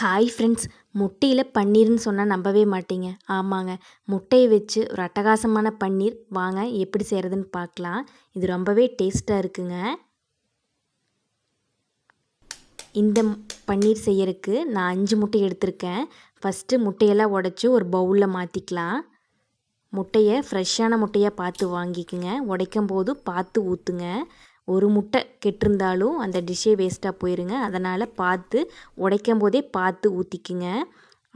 Hi friends முட்டையில் பன்னீர்னு சொன்னால் நம்பவே மாட்டீங்க. ஆமாங்க முட்டையை வச்சு ஒரு அட்டகாசமான பன்னீர் வாங்க எப்படி செய்கிறதுன்னு பார்க்கலாம். இது ரொம்பவே டேஸ்ட்டாக இருக்குங்க. இந்த பன்னீர் செய்யறதுக்கு நான் அஞ்சு முட்டை எடுத்திருக்கேன். ஃபஸ்ட்டு முட்டையெல்லாம் உடச்சி ஒரு பவுலில் மாற்றிக்கலாம் முட்டையை ஃப்ரெஷ்ஷான முட்டையாக பார்த்து வாங்கிக்கோங்க. உடைக்கும் போது பார்த்து ஊற்றுங்க ஒரு முட்டை கெட்டிருந்தாலும் அந்த டிஷ்ஷே வேஸ்ட்டாக போயிருங்க. அதனால் பார்த்து உடைக்கும் போதே பார்த்து ஊற்றிக்குங்க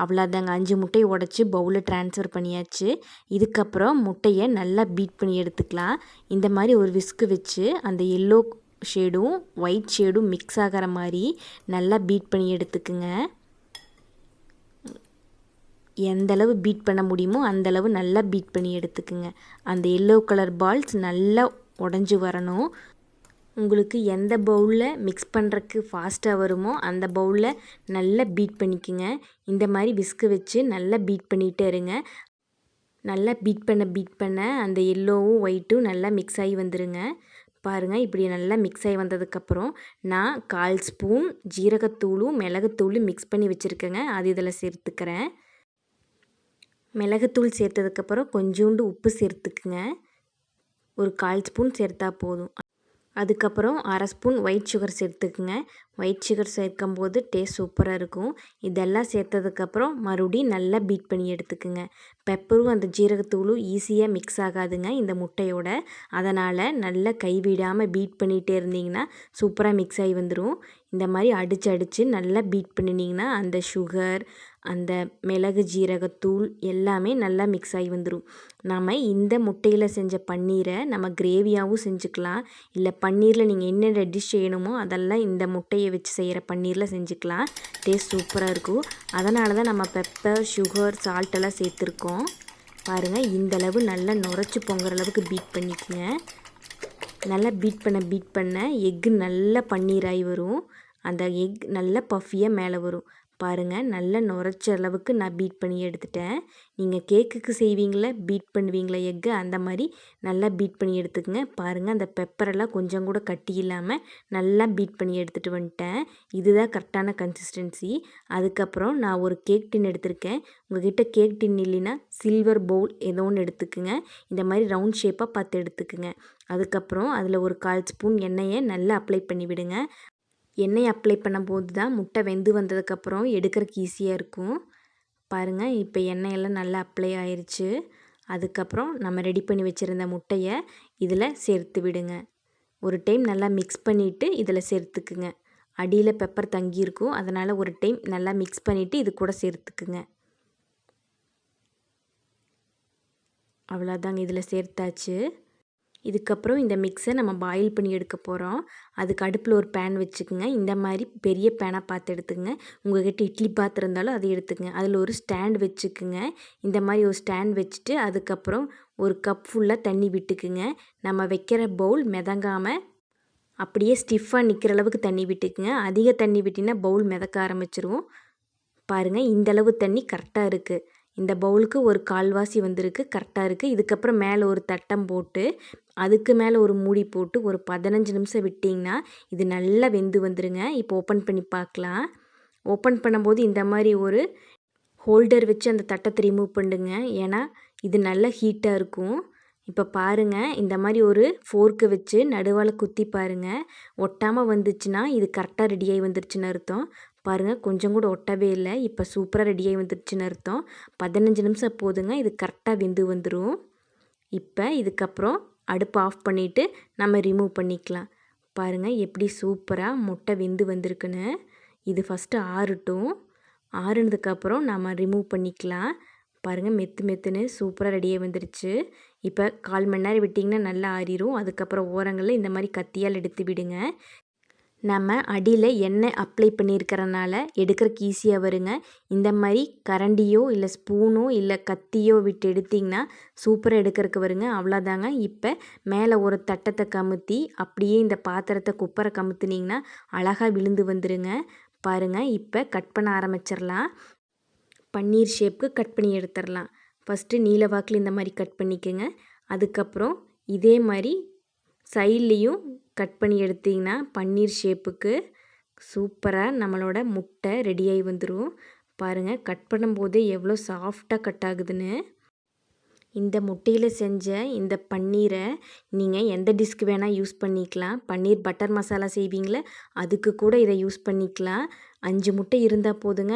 அவ்வளோதாங்க அஞ்சு முட்டையை உடச்சி பவுலில் ட்ரான்ஸ்ஃபர் பண்ணியாச்சு. இதுக்கப்புறம் முட்டையை நல்லா பீட் பண்ணி எடுத்துக்கலாம். இந்த மாதிரி ஒரு விஸ்கு வச்சு அந்த எல்லோ ஷேடும் ஒயிட் ஷேடும் மிக்ஸ் ஆகிற மாதிரி நல்லா பீட் பண்ணி எடுத்துக்குங்க. எந்தளவு பீட் பண்ண முடியுமோ அந்தளவு நல்லா பீட் பண்ணி எடுத்துக்குங்க. அந்த எல்லோ கலர் பால்ஸ் நல்லா உடஞ்சி வரணும். உங்களுக்கு எந்த பவுலில் மிக்ஸ் பண்ணுறக்கு ஃபாஸ்ட்டாக வருமோ அந்த பவுலில் நல்லா பீட் பண்ணிக்கோங்க. இந்த மாதிரி விஸ்கு வச்சு நல்லா பீட் பண்ணிகிட்டே இருங்க. நல்லா பீட் பண்ண பீட் பண்ண அந்த எல்லோவும் ஒயிட்டும் நல்லா மிக்ஸ் ஆகி வந்துடுங்க பாருங்கள் இப்படி நல்லா மிக்ஸ் ஆகி வந்ததுக்கப்புறம் நான் கால் ஸ்பூன் ஜீரகத்தூளும் மிளகுத்தூளும் மிக்ஸ் பண்ணி வச்சுருக்கேங்க. அது இதில் சேர்த்துக்கிறேன். மிளகுத்தூள் சேர்த்ததுக்கப்புறம் கொஞ்சோண்டு உப்பு சேர்த்துக்குங்க. ஒரு கால் ஸ்பூன் சேர்த்தா போதும். அதுக்கப்புறம் அரை ஸ்பூன் ஒயிட் சுகர் சேர்த்துக்குங்க. ஒயிட் சுகர் சேர்க்கும் போது டேஸ்ட் சூப்பராக இருக்கும். இதெல்லாம் சேர்த்ததுக்கப்புறம் மறுபடியும் நல்லா பீட் பண்ணி எடுத்துக்குங்க. பெப்பரும் அந்த ஜீரகத்தூளும் ஈஸியாக மிக்ஸ் ஆகாதுங்க இந்த முட்டையோட. அதனால் நல்லா கைவிடாமல் பீட் பண்ணிகிட்டே இருந்தீங்கன்னா சூப்பராக மிக்ஸ் ஆகி வந்துடும் இந்த மாதிரி அடித்து அடித்து நல்லா பீட் பண்ணினீங்கன்னா அந்த சுகர் அந்த மிளகு ஜீரகத்தூள் எல்லாமே நல்லா மிக்ஸ் ஆகி வந்துடும் நம்ம இந்த முட்டையில் செஞ்ச பன்னீரை நம்ம கிரேவியாகவும் செஞ்சுக்கலாம். இல்லை பன்னீரில் நீங்கள் என்னென்ன டிஷ் செய்யணுமோ அதெல்லாம் இந்த முட்டையை வச்சு செய்கிற பன்னீரில் செஞ்சுக்கலாம். டேஸ்ட் சூப்பராக இருக்கும். அதனால தான் நம்ம பெப்பர் சுகர் சால்ட்டெல்லாம் சேர்த்துருக்கோம். பாருங்கள் இந்தளவு நல்லா நுரைச்சி பொங்குற அளவுக்கு பீட் பண்ணிக்கோங்க. நல்லா பீட் பண்ண பீட் பண்ண எக்கு நல்லா பன்னீராகி வரும். அந்த எக் நல்லா பஃபியாக மேலே வரும். பாருங்கள் நல்லா நுரைச்ச அளவுக்கு நான் பீட் பண்ணி எடுத்துட்டேன். நீங்கள் கேக்குக்கு செய்வீங்களே பீட் பண்ணுவீங்களா எக்கு அந்த மாதிரி நல்லா பீட் பண்ணி எடுத்துக்கங்க. பாருங்கள் அந்த பெப்பரெல்லாம் கொஞ்சம் கூட கட்டி இல்லாமல் நல்லா பீட் பண்ணி எடுத்துகிட்டு வந்துட்டேன். இதுதான் கரெக்டான கன்சிஸ்டன்சி அதுக்கப்புறம் நான் ஒரு கேக் டின் எடுத்திருக்கேன். உங்கள்கிட்ட கேக் டின் இல்லைன்னா சில்வர் பவுல் ஏதோ ஒன்று எடுத்துக்குங்க. இந்த மாதிரி ரவுண்ட் ஷேப்பாக பார்த்து எடுத்துக்குங்க. அதுக்கப்புறம் அதில் ஒரு கால் ஸ்பூன் எண்ணெயை நல்லா அப்ளை பண்ணி விடுங்க. எண்ணெய் அப்ளை பண்ணும்போது தான் முட்டை வெந்து வந்ததுக்கப்புறம் எடுக்கிறக்கு ஈஸியாக இருக்கும். பாருங்கள் இப்போ எண்ணெயெல்லாம் நல்லா அப்ளை ஆயிடுச்சு அதுக்கப்புறம் நம்ம ரெடி பண்ணி வச்சுருந்த முட்டையை இதில் சேர்த்து விடுங்க. ஒரு டைம் நல்லா மிக்ஸ் பண்ணிவிட்டு இதில் சேர்த்துக்குங்க. அடியில் பெப்பர் தங்கியிருக்கும் அதனால் ஒரு டைம் நல்லா மிக்ஸ் பண்ணிவிட்டு இது கூட சேர்த்துக்குங்க. அவ்வளோதாங்க இதில் சேர்த்தாச்சு. இதுக்கப்புறம் இந்த மிக்ஸை நம்ம பாயில் பண்ணி எடுக்க போகிறோம் அதுக்கு அடுப்பில் ஒரு பேன் வச்சுக்கோங்க. இந்த மாதிரி பெரிய பேனாக பார்த்து எடுத்துக்கங்க. உங்கள்கிட்ட இட்லி பாத்திரம் இருந்தாலும் அதை எடுத்துக்கங்க. அதில் ஒரு ஸ்டாண்ட் வச்சுக்குங்க. இந்த மாதிரி ஒரு ஸ்டாண்ட் வச்சுட்டு அதுக்கப்புறம் ஒரு கப் ஃபுல்லாக தண்ணி விட்டுக்குங்க. நம்ம வைக்கிற பவுல் மிதங்காமல் அப்படியே ஸ்டிஃபாக நிற்கிற அளவுக்கு தண்ணி விட்டுக்குங்க. அதிக தண்ணி விட்டினா பவுல் மிதக்க ஆரம்பிச்சிருவோம் பாருங்கள் இந்தளவு தண்ணி கரெக்டாக இருக்குது இந்த பவுலுக்கு ஒரு கால்வாசி வந்திருக்கு கரெக்டாக இருக்குது இதுக்கப்புறம் மேலே ஒரு தட்டம் போட்டு அதுக்கு மேலே ஒரு மூடி போட்டு ஒரு பதினஞ்சு நிமிஷம் விட்டிங்கன்னா இது நல்லா வெந்து வந்துடுங்க இப்போ ஓப்பன் பண்ணி பார்க்கலாம். ஓப்பன் பண்ணும்போது இந்த மாதிரி ஒரு ஹோல்டர் வச்சு அந்த தட்டத்தை ரிமூவ் பண்ணுங்க. ஏன்னா இது நல்லா ஹீட்டாக இருக்கும். இப்போ பாருங்கள் இந்த மாதிரி ஒரு ஃபோர்க்கு வச்சு நடுவால் குத்தி பாருங்கள் ஒட்டாமல் வந்துச்சுன்னா இது கரெக்டாக ரெடியாகி வந்துருச்சுன்னு அர்த்தம். பாருங்கள் கொஞ்சம் கூட ஒட்டவே இல்லை. இப்போ சூப்பராக ரெடியாகி வந்துருச்சுன்னு அர்த்தம். பதினஞ்சு நிமிஷம் போதுங்க இது கரெக்டாக வெந்து வந்துடும் இப்போ இதுக்கப்புறம் அடுப்பு ஆஃப் பண்ணிவிட்டு நம்ம ரிமூவ் பண்ணிக்கலாம். பாருங்கள் எப்படி சூப்பராக முட்டை வெந்து வந்திருக்குன்னு. இது ஃபஸ்ட்டு ஆறட்டும். ஆறுனதுக்கப்புறம் நம்ம ரிமூவ் பண்ணிக்கலாம். பாருங்கள் மெத்து மெத்துன்னு சூப்பராக ரெடியாக வந்துருச்சு. இப்போ கால் மணி நேரம் விட்டிங்கன்னா நல்லா ஆறிடும் அதுக்கப்புறம் ஓரங்களில் இந்த மாதிரி கத்தியால் எடுத்து விடுங்க. நம்ம அடியில் எண்ணெய் அப்ளை பண்ணியிருக்கிறனால எடுக்கிறக்கு ஈஸியாக வருங்க. இந்த மாதிரி கரண்டியோ இல்லை ஸ்பூனோ இல்லை கத்தியோ விட்டு எடுத்திங்கன்னா சூப்பராக எடுக்கிறதுக்கு வருங்க. அவ்வளோதாங்க. இப்போ மேலே ஒரு தட்டத்தை கமுத்தி அப்படியே இந்த பாத்திரத்தை குப்பரை கமுத்துனிங்கன்னா அழகாக விழுந்து வந்துடுங்க பாருங்கள் இப்போ கட் பண்ண ஆரம்பிச்சிடலாம். பன்னீர் ஷேப்புக்கு கட் பண்ணி எடுத்துடலாம். ஃபஸ்ட்டு நீல வாக்கில் இந்த மாதிரி கட் பண்ணிக்கோங்க. அதுக்கப்புறம் இதே மாதிரி சைட்லேயும் கட் பண்ணி எடுத்திங்கன்னா பன்னீர் ஷேப்புக்கு சூப்பராக நம்மளோட முட்டை ரெடியாகி வந்துடும் பாருங்கள் கட் பண்ணும்போதே எவ்வளோ சாஃப்டாக கட் ஆகுதுன்னு. இந்த முட்டையில் செஞ்ச இந்த பன்னீரை நீங்கள் எந்த டிஷ்க்கு வேணால் யூஸ் பண்ணிக்கலாம். பன்னீர் பட்டர் மசாலா செய்வீங்களே அதுக்கு கூட இதை யூஸ் பண்ணிக்கலாம். அஞ்சு முட்டை இருந்தால் போதுங்க.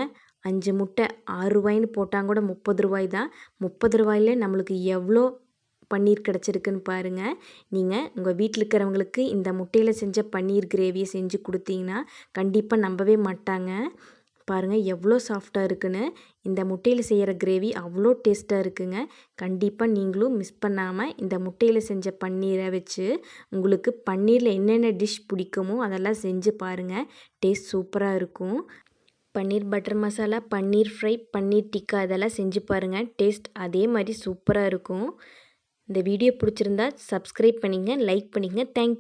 அஞ்சு முட்டை ஆறு ரூபாயின்னு போட்டால் கூட முப்பது ரூபாய் தான். முப்பது ரூபாயிலே நம்மளுக்கு எவ்வளோ பன்னீர் கிடச்சிருக்குன்னு பாருங்கள் நீங்கள் உங்கள் வீட்டில் இருக்கிறவங்களுக்கு இந்த முட்டையில் செஞ்ச பன்னீர் கிரேவியை செஞ்சு கொடுத்தீங்கன்னா கண்டிப்பாக நம்பவே மாட்டாங்க. பாருங்கள் எவ்வளோ சாஃப்டாக இருக்குன்னு. இந்த முட்டையில் செய்கிற கிரேவி அவ்வளோ டேஸ்ட்டாக இருக்குங்க. கண்டிப்பாக நீங்களும் மிஸ் பண்ணாமல் இந்த முட்டையில் செஞ்ச பன்னீரை வச்சு உங்களுக்கு பன்னீரில் என்னென்ன டிஷ் பிடிக்குமோ அதெல்லாம் செஞ்சு பாருங்கள் டேஸ்ட் சூப்பராக இருக்கும். பன்னீர் பட்டர் மசாலா பன்னீர் ஃப்ரை பன்னீர் டிக்கா இதெல்லாம் செஞ்சு பாருங்கள் டேஸ்ட் அதே மாதிரி சூப்பராக இருக்கும். இந்த வீடியோ பிடிச்சிருந்தா சப்ஸ்கிரைப் பண்ணிங்க லைக் பண்ணிங்க. தேங்க்யூ